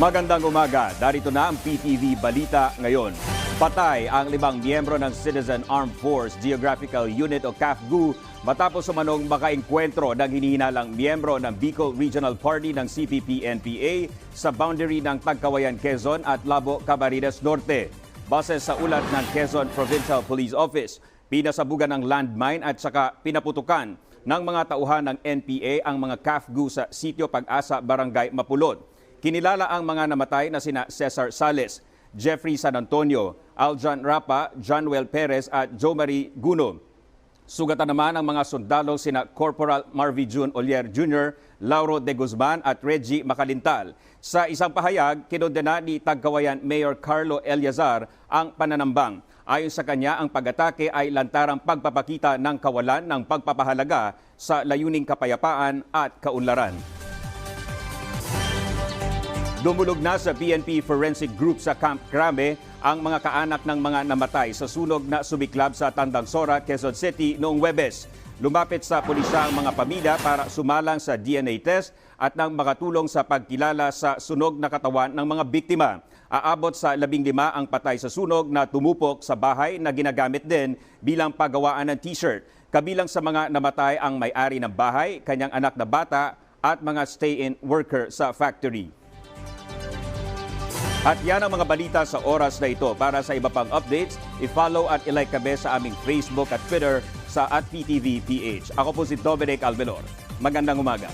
Magandang umaga. Darito na ang PTV Balita ngayon. Patay ang limang miyembro ng Citizen Armed Force Geographical Unit o CAFGU matapos umanong makaengkwentro ng hinihinalang miyembro ng Bicol Regional Party ng CPP-NPA sa boundary ng Tagkawayan, Quezon at Labo, Camarines Norte. Base sa ulat ng Quezon Provincial Police Office, pinasabugan ng landmine at saka pinaputukan ng mga tauhan ng NPA ang mga CAFGU sa Sitio Pag-asa, Barangay Mapulod. Kinilala ang mga namatay na sina Cesar Sales, Jeffrey San Antonio, Aljan Rapa, Johnwell Perez at Joe Marie Guno. Sugatan naman ang mga sundalo sina Corporal Marvy June Olier Jr., Lauro de Guzman at Reggie Makalintal. Sa isang pahayag, kinondena ni Tagkawayan Mayor Carlo Eliazar ang pananambang. Ayon sa kanya, ang pag-atake ay lantarang pagpapakita ng kawalan ng pagpapahalaga sa layuning kapayapaan at kaunlaran. Dumulog na sa PNP Forensic Group sa Camp Crame ang mga kaanak ng mga namatay sa sunog na sumiklab sa Tandangsora, Quezon City noong Webes. Lumapit sa pulisya ang mga pamilya para sumalang sa DNA test at nang makatulong sa pagkilala sa sunog na katawan ng mga biktima. Aabot sa labing lima ang patay sa sunog na tumupok sa bahay na ginagamit din bilang paggawaan ng t-shirt. Kabilang sa mga namatay ang may-ari ng bahay, kanyang anak na bata at mga stay-in worker sa factory. At yan ang mga balita sa oras na ito. Para sa iba pang updates, i-follow at i-like kami sa aming Facebook at Twitter sa at PTVPH. Ako po si Dominic Alvelor. Magandang umaga.